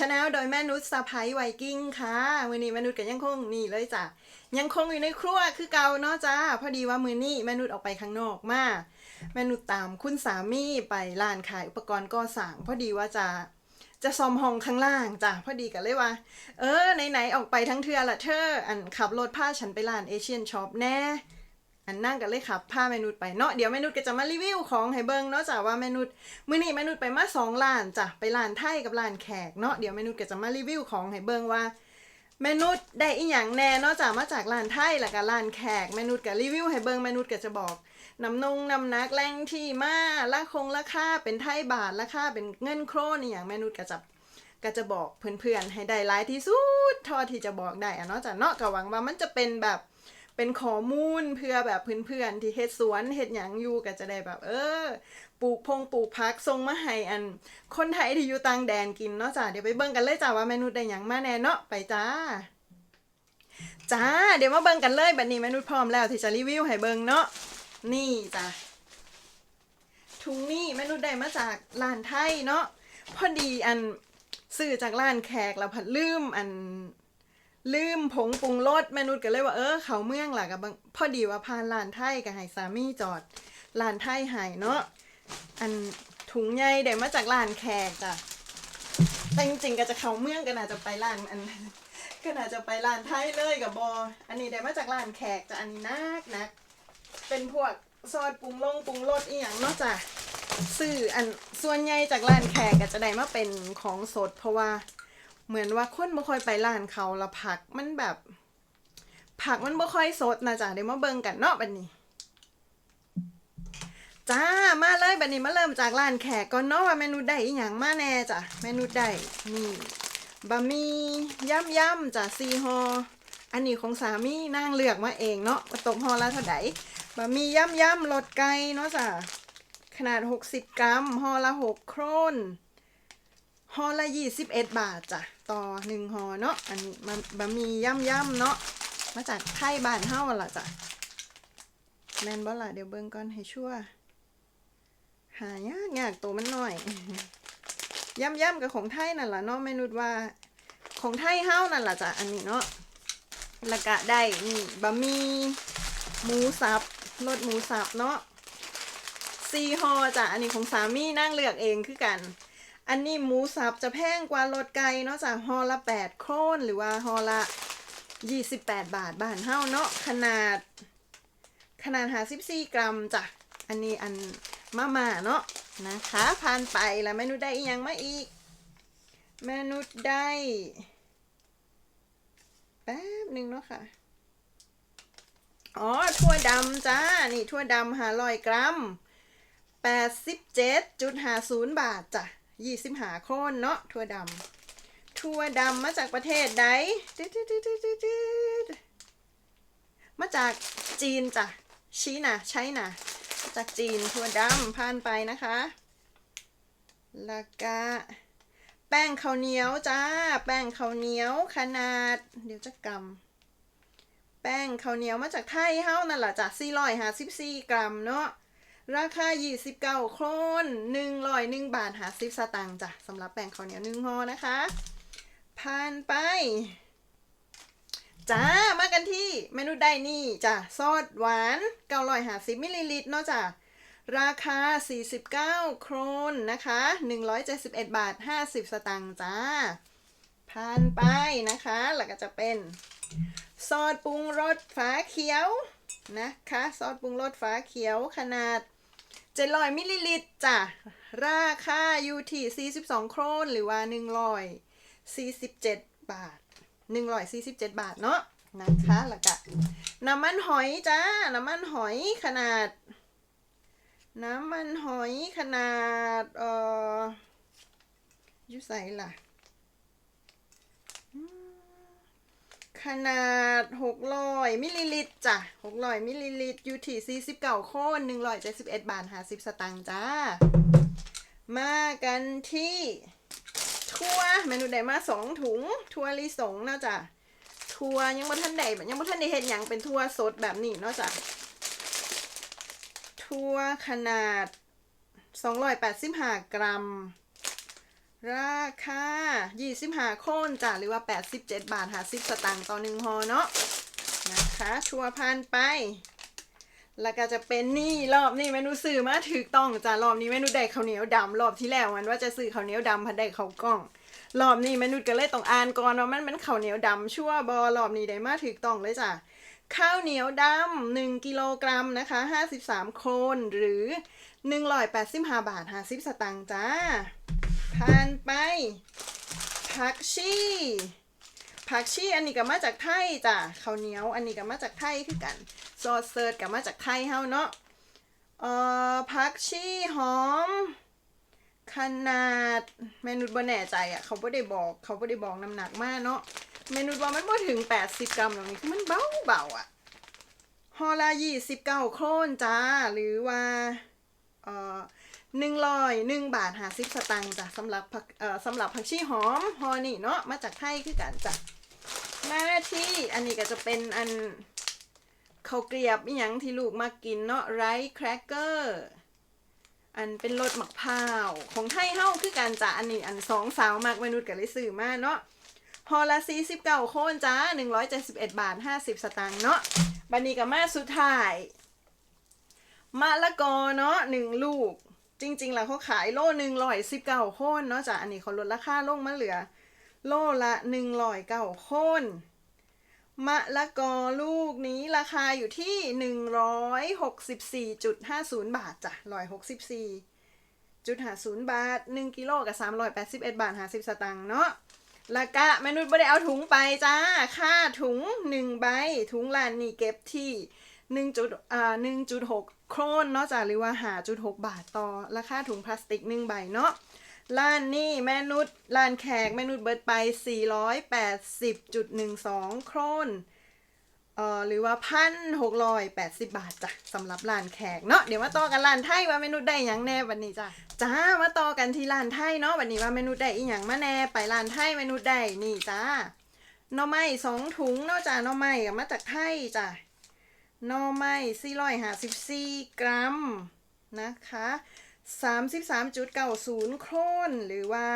ชาแนลโดยแม่นุชสะพายไวกิ้งค่ะมือนี้แม่นุชก็ยังคงนี่เลยจ้ะยังคงอยู่ในครัวคือเก่าเนาะจ้าพอดีว่ามือนี้แม่นุชออกไปข้างนอกมาแม่นุชตามคุณสามีไปร้านขายอุปกรณ์ก่อสร้างพอดีว่าจะจะซ่อมห้องข้างล่างจ้ะพอดีกันเลยว่า เออไหนๆออกไปทั้งเทือละเธออันขับรถพาฉันไปร้านเอเชียนช็อปแน่ อันนั่งกันเลยครับพาเมนุษไปเนาะเดี๋ยวเมนุษก็จะมารีวิวของให้เบิงเนาะจ้ะว่าเมนุษมื้อนี้เมนุษไปมาสองร้านจ้ะไปร้านไทยกับร้านแขกเนาะเดี๋ยวเมนุษก็จะมารีวิวของให้เบิงว่าเมนุษได้อีหยังแน่เนาะจ้ะมาจากร้านไทยแล้วก็ร้านแขกเมนุษก็รีวิวให้เบิงเมนุษก็จะบอกน้ำนงน้ำนักแรงที่มาราคงราคาเป็นไทยบาทราคาเป็นเงินโครนอหย่างเมนุษก็จะก็จะบอกเพื่อนๆให้ได้หลายที่สุดท่าที่จะบอกได้อะเนาะจ้ะเนาะก็หวังว่ามันจะเป็นแบบ เป็นข้อมูลเพื่อแบบเพื่อนๆที่เฮ็ดสวนเฮ็ดหยังอยู่ก็จะได้แบบ เออ ปลูกพงปลูกพักส่งมาให้อัน คนไทยที่อยู่ต่างแดนกินเนาะจ้ะเดี๋ยวไปเบิ่งกันเลยจ้ะว่าเมนูได้หยังมาแน่เนาะไปจ้าจ้า เดี๋ยวมาเบิ่งกันเลยบัดนี้เมนูพร้อมแล้วที่จะรีวิวให้เบิ่งเนาะนี่จ้ะถุงนี้เมนูได้มาจากร้านไทยเนาะพอดีอันซื้อจากร้านแขกแล้วผัดลืมอัน ลืมผงปรุงรสแม่นุชก็เลยว่าเออเขาเมืองล่ะกับพอดีว่าผ่านร้านไทยกับไห้สามีจอดร้านไทยหายเนาะอันถุงใหญ่ได้มาจากร้านแขกจ้ะแต่จริงๆก็จะเขาเมืองก็น่าจะไปร้านอันก็น่าจะไปร้านไทยเลยกับบออันนี้ได้มาจากร้านแขกจ้ะอันนี้นักนักเป็นพวกซอสปรุงลงปรุงรสอีหยังเนาะจ้ะซื้ออันส่วนใหญ่จากร้านแขกก็จะได้มาเป็นของสด เพราะว่า เหมือนว่าคนบ่ค่อยไปร้านเขาละผักมันแบบ ผักมันบ่ค่อยสดนะจ๊ะเดี๋ยวมาเบิ่งกันเนาะบัดนี้ จ้ามาเลยบัดนี้มาเริ่มจากร้านแขกก่อนเนาะว่าเมนูได้อีหยังมาแน่จ้ะเมนูได้นี่บะหมี่ย่ำย่ำจ้ะซีฮออันนี้ของสามีนางเลือกมาเองเนาะว่าตกฮอละเท่าไหร่บะหมี่ย่ำย่ำรสไก่เนาะจ้ะขนาด 60 กรัมฮอละ 6 โครนฮอละยี่สิบเอ็ดบาทจ้ะ ต่อหนึ่งฮอเนาะอันนี้มันบะหมี่ย่ำย่ำๆเนาะมาจากไทยบ้านเฮาล่ะจ้ะแมนบ่ล่ะเดี๋ยวเบิ่งก่อนให้ชั่ว หายากยากตัวมันหน่อยย่ำย่ำๆกับของไทยนั่นล่ะเนาะเมนูว่า ของไทยเฮานั่นล่ะจ้ะอันนี้เนาะแล้วก็ได้นี่บะหมี่หมูสับรสหมูสับเนาะซีฮอจ้ะอันนี้ของสามีนั่งเลือกเองคือกัน อันนี้หมูสับจะแพงกว่ารถไก่เนาะจากฮอละแปดโครนหรือว่าฮอละยี่สิบแปดบาทบ้านเฮ้าเนาะขนาด ขนาดหาสิบสี่กรัมจ้ะอันนี้อันมาม่าเนาะนะคะผ่านไปแล้วเมนูได้อีกยังมาอีกเมนูได้แป๊บหนึ่งเนาะค่ะอ๋อถั่วดำจ้า นี่ถั่วดำหาร้อยกรัมแปดสิบเจ็ดจุดหาศูนย์บาทจ้ะ ยี่สิบหาโคนเนาะถั่วดำถั่วดำมาจากประเทศใดตึ๊ดตึ๊ดตึ๊ดตึ๊ดตึ๊ดตึ๊ดมาจากจีนจ้ะชี้นะใช่นะจากจีนถั่วดำผ่านไปนะคะแล้วก็แป้งข้าวเหนียวจ้า แป้งข้าวเหนียวขนาด เดี๋ยวจะกำแป้งข้าวเหนียวมาจากไทยเฮ้านั่นแหละจ้ะ454กรัมเนาะ ราคา 29โครน101 บาทหา10สตางค์จ้ะสำหรับแป้งข้าวเหนียว1ห่อนะคะ ผ่านไป จ้า มากันที่เมนูได้นี่จ้ะซอสหวาน950มิลลิลิตรเนาะจ้ะราคา 49 โครนนะคะ 171 บาท 50 สตางค์จ้า ผ่านไปนะคะ แล้วก็จะเป็น ซอสปรุงรสฝาเขียวนะคะ ซอสปรุงรสฝาเขียวขนาด 700มิลลิลิตรจ้ะ ราคาอยู่ที่42 โครนหรือว่า 147 บาท 147 บาทเนาะนะคะแล้วก็น้ำมันหอยจ้า น้ำมันหอยขนาด น้ำมันหอยขนาด เอ่ออยูใส่ล่ะ ขนาด 600มิลลิลิตรจ้ะ600มิลลิลิตรอยู่ที่49โคน171บาท50สตางค์จ้า มากันที่ทัวเมนูได้มาสองถุงทัวลิสงเนาะจ้ะทัวยังบ่ทันได้ยังบ่ทันได้เห็นหยังเป็นทัวสดแบบนี้เนาะจ้ะทัวขนาด 285 กรัม ราคา25โคนจ้ะหรือว่า 87 บาท50สตางค์ต่อหนึ่งห่อเนาะนะคะชัวพันไป แล้วก็จะเป็นนี่รอบนี้เมนูสื่อมาถือต้องจ้ะรอบนี้เมนูได้ข้าวเหนียวดำรอบที่แล้วมันว่าจะซื้อข้าวเหนียวดำพันได้ข้าวกล้อง รอบนี้เมนูก็เลยต้องอ่านก่อนว่ามันเป็นข้าวเหนียวดำชั่วบอรอบนี้ได้มาถือต้องเลยจ้ะข้าวเหนียวดำ1กิโลกรัมนะคะ 53 โคนหรือ 185 บาท 50 สตางค์จ้า ผ่านไปผักชีผักชีอันนี้ก็มาจากไทยจ้ะข้าวเหนียวอันนี้ก็มาจากไทยคือกันซอสเซิร์ชก็มาจากไทยเฮาเนาะเอ่อผักชีหอม ขนาดเมนูบ่แน่ใจอะเขาบ่ได้บอกเขาบ่ได้บอกน้ำหนักมากเนาะเมนูว่ามันบ่ถึง 80 กรัมหรอกนี่คือมันเบาเบาอะห่อละ29โครนจ้าหรือว่าเอ่อ 101บาท50สตางค์จ้ะสำหรับผักเอ่อสำหรับผักชีหอมห่อนี่เนาะมาจากไทยคือกันจ้ะมาที่อันนี้ก็จะเป็นอันเขาเกรียบอหยังที่ลูกมากินเนาะไรซ์แครกเกอร์อันเป็นรสหมักพร้าวของไทยเฮ้าคือการจ้ะอันนี้อันสองสาวมากเมนุษย์กับเลยซื้อมาเนาะฮอละซีสิบเก้าโคนจ้าหนึ่งร้อยเจ็ดสิบเอ็ดบาทห้าสิบสตางค์เนาะบันนี้กับมาสุดท้ายมะละกอเนาะหนึ่งลูก จริง ๆ แล้วเขาขายโลหนึ่งร้อยสิบเก้าโคนเนาะจ้ะอันนี้เขาลดราคาลงมาเหลือ โลละหนึ่งร้อยเก้าโคนมะละกอลูกนี้ราคาอยู่ที่หนึ่งร้อยหกสิบสี่จุดห้าศูนย์บาทจ้ะร้อยหกสิบสี่จุดห้าศูนย์บาทหนึ่งกิโลกับสามร้อยแปดสิบเอ็ดบาทห้าสิบสตางค์เนาะละกะมนุษย์ไม่ได้เอาถุงไปจ้า ค่าถุงหนึ่งใบ ถุงลานนี่เก็บที่หนึ่งจุดอ่าหนึ่งจุดหก โครนเนาะจ้ะหรือว่าหาจุด6บาทต่อ ราคาถุงพลาสติก1ใบเนาะล้านนี่แม่นุษล้านแขกแม่นุษเบิร์ดไป 480.12 โครนเอ่อหรือว่าพันหกร้อยแปดสิบบาทจ้ะสำหรับร้านแขกเนาะเดี๋ยวมาต่อกันร้านไทยว่าเมนูได้หยังแน่วันนี้จ้ะจ้ามาต่อกันที่ร้านไทยเนาะวันนี้ว่าเมนูได้อีหยังมาแน่ไปร้านไทยเมนูได้นี่จ้าหน่อไม้สองถุงเนาะจ้าหน่อไม้ก็มาจากไทยจ้ะ น่อไม้สี่ร้อยห้าสิบสี่กรัมนะคะ33.90โครนหรือว่า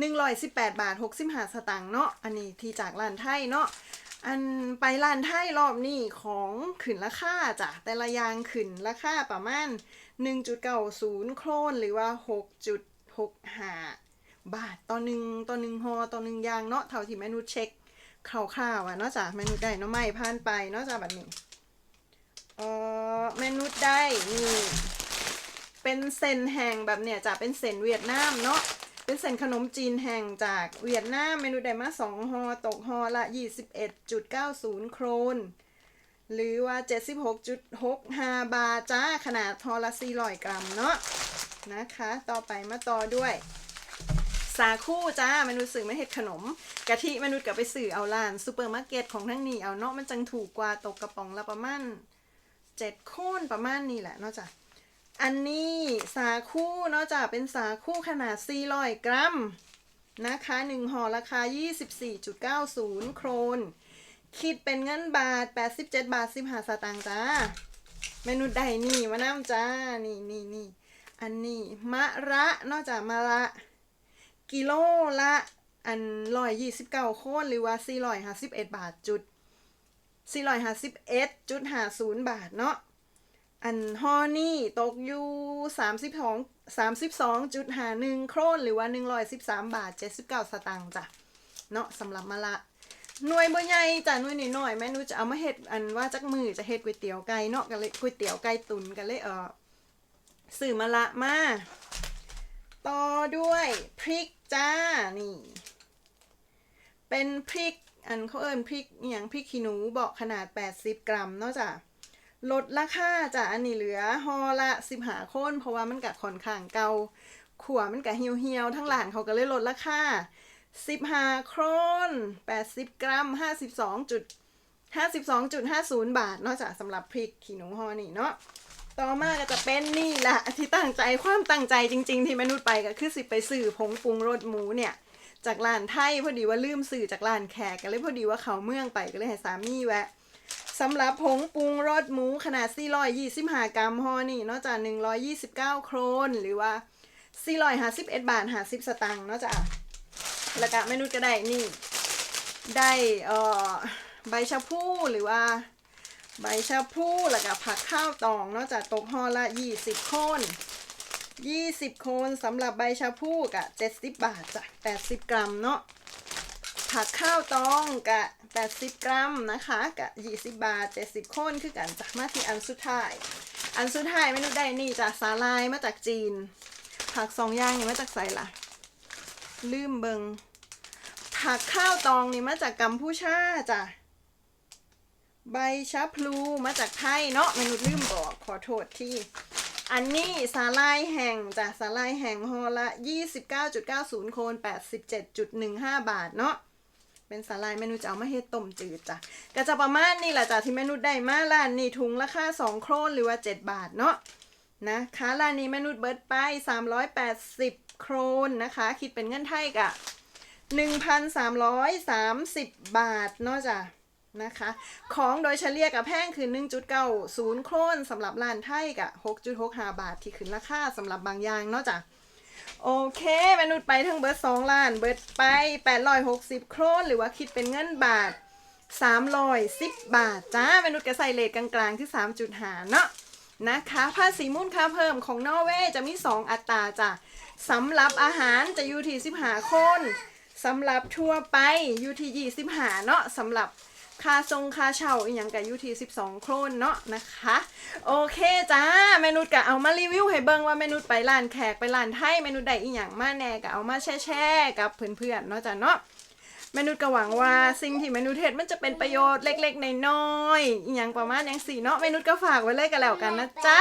118บาท65สตางค์เนาะอันนี้ที่จากร้านไทยเนาะอันไปร้านไทยรอบนี้ของขึ้นราคาจ้ะแต่ละยางขึ้นราคาประมาณ1.90โครนหรือว่า6.65บาทต่อหนึ่งต่อหนึ่งฮอต่อหนึ่งยางเนาะเท่าที่แมนูเช็คคร่าวๆอะเนาะจ้ะเมนูได้เนาะไม่ผ่านไปเนาะจ้ะบัดนี้ เออเมนูได้นี่เป็นเซนแห่งแบบเนี่ยจะเป็นเซนเวียดนามเนาะเป็นเซนขนมจีนแห่งจากเวียดนามเมนูได้มาสองฮอตกฮอละ 21.90 โครน หรือว่า 76.65 บาทจ้าขนาดฮอละ 400 กรัมเนาะนะคะ ต่อไปมาต่อด้วยสาคูจ้าเมนูสื่อไม่เห็ดขนม กะทิเมนูกับไปสื่อเอาร้านซูเปอร์มาร์เก็ตของทั้งนี้เอาเนาะมันจังถูกกว่าตกกระป๋องละประมาณ เจ็ดโค่นประมาณนี้แหละเนาะจ้ะอันนี้สาคูเนาะจ้ะเป็นสาคูขนาด 400 กรัมนะคะ1ห่อราคา 24.90 โครน คิดเป็นเงินบาท 87 บาท 15 สตางค์จ้า เมนูใดนี่มะน้ำจ้า นี่นี่นี่อันนี้ มะระนอกจากมะระ กิโลละ อันร้อยยี่สิบเก้าโคนหรือว่าสี่ร้อยห้าสิบเอ็ดบาทจุด สี่ร้อยห้าสิบเอ็ดจุดห้าศูนย์บาทเนาะ อันฮอนี่ตกอยู่สามสิบสองสามสิบสองจุดห้าหนึ่งโครนหรือว่าหนึ่งร้อยสิบสามบาทเจ็ดสิบเก้าสตางค์จ้ะ เนาะสำหรับมะละหน่วยบ่ใหญ่จ้ะหน่วยน้อยแม่นูจะเอามาเฮ็ดอันว่าจักมือจะเฮ็ดก๋วยเตี๋ยวไก่เนาะกันเลยก๋วยเตี๋ยวไก่ตุ๋นกันเลยเออซื้อมะละมา ต่อด้วยพริกจ้านี่ เป็นพริก อันเขาเอิ้นพริกอย่างพริกขี้หนูบอกขนาด 80 กรัมเนาะจ้ะลดราคาจ้ะอันนี้เหลือฮอละ15โคนเพราะว่ามันกะค่อนข้างเก่าขัวมันกะเหี่ยวๆทั้งหลานเขาก็เลยลดราคา15โครน80กรัม52จุด52.50บาทเนาะจ้ะสำหรับพริกขี้หนูฮอนี่เนาะต่อมาก็จะเป็นนี่แหละที่ตั้งใจความตั้งใจจริง ๆ ที่มนุษย์ไปก็คือสิไปสื่อผงปรุงรสหมูเนี่ย จากร้านไทยพอดีว่าลืมสื่อจากร้านแขกก็เลยพอดีว่าเขาเมืองไปก็เลยให้สามีแวะสำหรับผงปรุงรสหมูขนาด 425 กรัมห่อนี่เนอกจาก 129 โครนหรือว่า 451 บาท 50 สตางค์เนาะจ้ะแล้วก็เมนูก็ได้นี่ ได้เอ่อใบชะพูหรือว่าใบชะพูแล้วก็ผักข้าวตองเนาะจากตกห่อละ 20 โคน 20 คนสำหรับใบชะพูกะ70 บาทจ้ะ80 กรัมเนาะผักข้าวตองกะ80 กรัมนะคะกะ20 บาท 70คนคือกันจ้ะมาที่อันสุดท้าย อันสุดท้ายเมนูได้นี่จ้ะสาลายมาจากจีน ผักสองอย่างนี่มาจากไสล่ะ ลืมเบิงผักข้าวตองนี่มาจากกัมพูชาจ้ะใบชะพลูมาจากไทยเนาะมนุษย์ลืมบอกขอโทษที่ อันนี้สาลายแห่งจากสาลายแห่งฮอละ 29.90 โคน 87.15 บาทเนาะเป็นสาลายเมนูจะเอามาเฮ็ดต้มจืดจ้ะก็จะประมาณนี้แหละจ้ะที่เมนูได้มาร้านนี้ถุงราคา2 โครนหรือว่า 7 บาทเนาะนะคะร้านนี้เมนูเบิร์ดไป 380 โครนนะคะ คิดเป็นเงินไทยกะ 1,330 บาทเนาะจ้ะ นะคะ ของโดยเฉลี่ยกับแพงคือ 1.90 โครนสำหรับร้านไทยกับ6.65 บาทที่ขึ้นราคาสำหรับบางอย่างเนาะจ้ะโอเคมนุษย์ไปทั้งเบิร์ด2ล้าน เบิร์ดไป 860 โครนหรือว่าคิดเป็นเงินบาท 310 บาทจ้ามนุษย์ก็ใส่เลทกลางๆที่ 3.5 เนาะนะคะภาษีมูลค่าเพิ่มของนอร์เวย์จะมี 2 อัตราจ้ะสำหรับอาหารจะอยู่ที่15 คนสำหรับทั่วไปอยู่ที่25 เนาะสำหรับ ค่าทรงค่าเช่าอีกอย่างกับยูที12โครนเนาะนะคะ โอเคจ้าเมนูกะเอามารีวิวให้เบิ่งว่าเมนูไปร้านแขกไปร้านไทยเมนูใดอีหยังมาแน่กะเอามาแชร์ๆกับเพื่อนๆเนาะจ้ะเนาะเมนูก็หวังว่าสิ่งที่เมนูเทศมันจะเป็นประโยชน์เล็กๆในน้อยอีหยังประมาณอย่างสี่เนาะเมนูก็ฝากไว้เลยกันแล้วกันนะจ๊ะ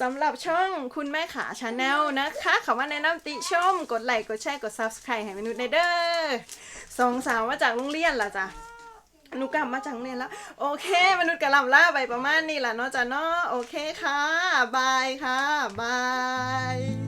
สำหรับช่องคุณแม่ขาชาแนลนะคะเขามาแนะนำติชม กดไลค์ กดแชร์ กด subscribe ให้เมนูได้เด้อสองสาวมาจากโรงเรียนล่ะจ้ะ นูกลับมาจังเรียแล้วโอเค มนุษย์กะลำล่าไปประมาณนี้แหละเนาะจ้ะเนาะโอเคค่ะบายค่ะบาย